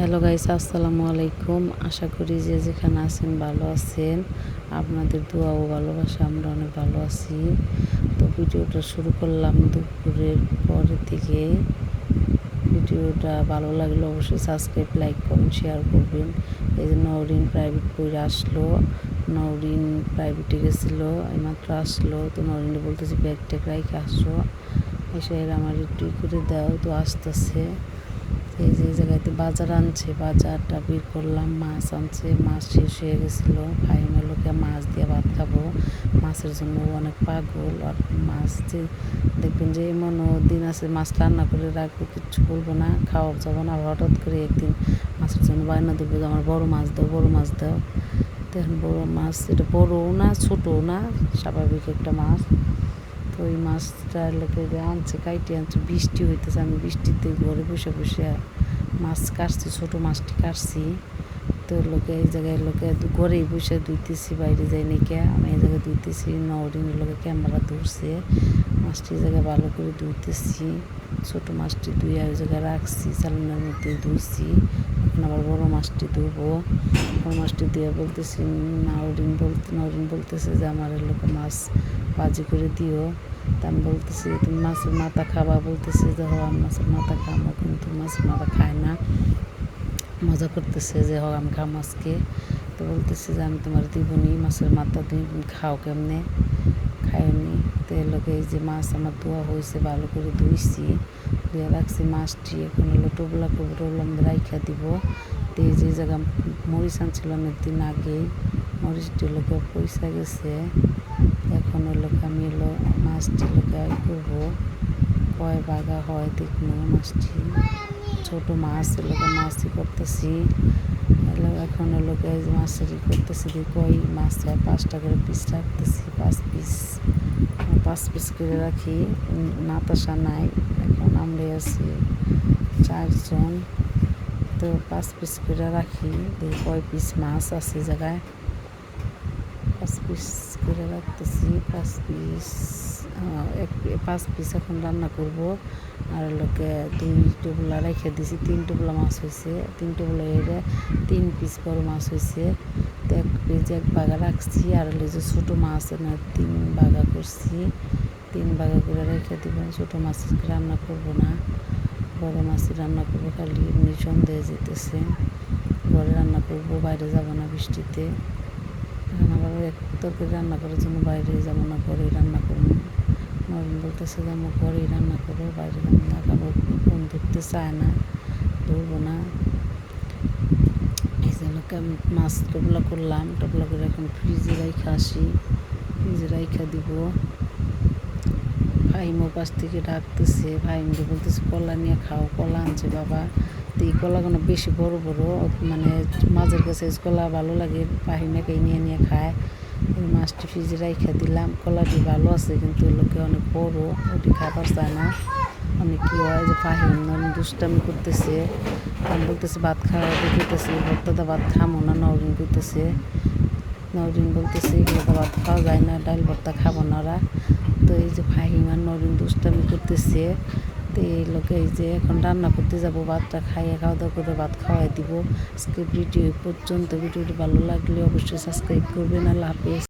Hello guys, আসসালামু আলাইকুম। আশা করি যে যেখানে আছেন ভালো আছেন। আপনাদের দোয়া ও ভালোবাসা, আমরা অনেক ভালো আছি। তো ভিডিওটা শুরু করলাম দুপুরের পরে থেকে ভিডিওটা ভালো লাগলে অবশ্যই সাবস্ক্রাইব লাইক করুন শেয়ার করবেন। এই যে নওরিন প্রাইভেট পড়ে আসলো। নওরিন প্রাইভেটে গেছিল, এইমাত্র আসলো। তো নওরিনে বলতেছি ব্যাগ ট্যাগ রাইখে আসো। এসে আমার একটু করে দাও। তো আসতেছে। এই যে জায়গাতে বাজার আনছে, বাজারটা বের করলাম, মাছ আনছে, মাছ শেষ হয়ে গেছিল। ভাই লোকে মাছ দিয়ে ভাত খাব। মাছের জন্য অনেক পাগল, আর মাছ যে দেখবেন যে এমনও দিন আছে, মাছ রান্না করে রাখব, কিচ্ছু বলব না, খাওয়া যাব না হঠাৎ করে একদিন মাছের জন্য বায়না দেবো আমার বড় মাছ দাও, বড় মাছ দাও। তো এখন বড় মাছ, এটা বড়ও না, ছোটও না, স্বাভাবিক একটা মাছ। তো ওই মাছটা লোকে আনছে, কাইটে আনছে, বৃষ্টি হইতেছে, আমি বৃষ্টিতে ঘরে বসে বসে মাছ কাটছি, ছোটো মাছটি কাটছি। তো লোকে এই জায়গায় লোকে ঘরেই বসে ধুইতেছি, বাইরে যাই নাকি আমি এই জায়গায় ধুইতেছি নরিনের লোকে ক্যামেরা ধরছে। মাছটি এই জায়গায় ভালো করে ধুইতেছি। ছোটো মাছটি ধুয়ে ওই জায়গায় রাখছি, চালানোর মধ্যে ধুইছি। এখন আবার বড়ো মাছটি ধুবো। বড়ো মাছটি দিয়ে বলতেছি নাওরিন বলতে নরিন বলতেছে যে, আমার লোকে মাছ বাজি করে দিও। তা আমি বলতেছি, তুমি মাছের মাথা খাবা? বলতেছে যে হ আমি মাছের মাথা খামো, কিন্তু মাছের মাথা খায় না। মজা করতেছে যে হ আমি খাম আজকে। তো বলতেছে যে, আমি তোমার দিবনি, মাছের মাথা তুমি খাও কেমনে? খায়নি তো এর লোকে এই যে মাছ আমার ধোয়া হয়েছে, ভালো করে ধুইছি ধুয়ে রাখছি মাছটি। এখন হলো টোবলা টোবলা আমি রাইখা দিব। তো এই যে জায়গা মরিচ আনছিল অনেকদিন আগেই। মরিচটি লোকে পয়সা গেছে। এখন হলো আমি হলো মাছটি লোকে করব। কয় বাগা হয় দেখব মাছটি। ছোটো মাছ লোকে মাছই করতেছি। এখন হলো মাছের করতেছি কই মাছ পাঁচটা করে পিস রাখতেছি, পাঁচ পিস পাঁচ পিস করে রাখি নাতাশা নাই, এখন আমরা আছি চারজন। তো পাঁচ পিস করে রাখি কয় পিস মাছ আছে জায়গায়। পাঁচ পিস করে রাখতেছি, পাঁচ পিস এক পাঁচ পিস এখন রান্না করব। আর লোকে দুই টুবলা রেখে দিছি, তিন টুবলা মাছ হয়েছে। তিন টুবলা এরে তিন পিস বড় মাছ হয়েছে। তো এক পিস এক বাগা রাখছি, আর হলো যে ছোটো মাছ না তিন বাগা করছি। তিন বাগা করে রেখে দিব, ছোটো মাছ রান্না করব না। বড় মাছ রান্না করব খালি এমনি সন্দেহে যেতেছে। ঘরে রান্না করব, বাইরে যাব না বৃষ্টিতে। এখন আবার এক তরকারি রান্না করার জন্য বাইরে যাব না ঘরে রান্না করব। বলতেছে যে আমার ঘরেই রান্না করো, বাইরে রান্না খাব ফোন ধরতে চায় না, ধরবো না। এই জন্য মাছ টবলা করলাম টবলা করে এখন ফ্রিজে রাইখা আসি, ফ্রিজে রাইখা দিব। ফাইমো পাশ থেকে ডাকতেছে ফাইমকে বলতেছে, কলা নিয়ে খাও, কলা আনছে বাবা। তো এই কলাগুলো বেশি বড় বড় মানে মাঝের কাছে কলা ভালো লাগে পাহিমাকে নিয়ে নিয়ে খায়। এই মাছটি ফ্রিজে রাইখা দিলাম। কলাটি ভালো আছে, কিন্তু লোকে অনেক বড়, ওটি খাবার চায় না। অনেক কী হয় যে ফাহিম দুষ্টামি করতেছে। আমি বলতেছে, ভাত খাওয়া দেখতেছে ভর্তাদা ভাত খামো না, নরিন করতেছে নরিন বলতেছে, এগুলো তো ভাত খাওয়া যায় না, ডাল ভর্তা খাব না ওরা। তো এই যে ফাহিম আর নরিন দুষ্টামি করতেছে এই লোকে এই যে এখন রান্না করতে যাব, ভাতটা খাইয়ে খাওয়া দাওয়া করে ভাত খাওয়াই দিব। আজকে ভিডিও পর্যন্ত। ভিডিওটি ভালো লাগলে অবশ্যই সাবস্ক্রাইব করবেন। আল্লাহ হাফিজ।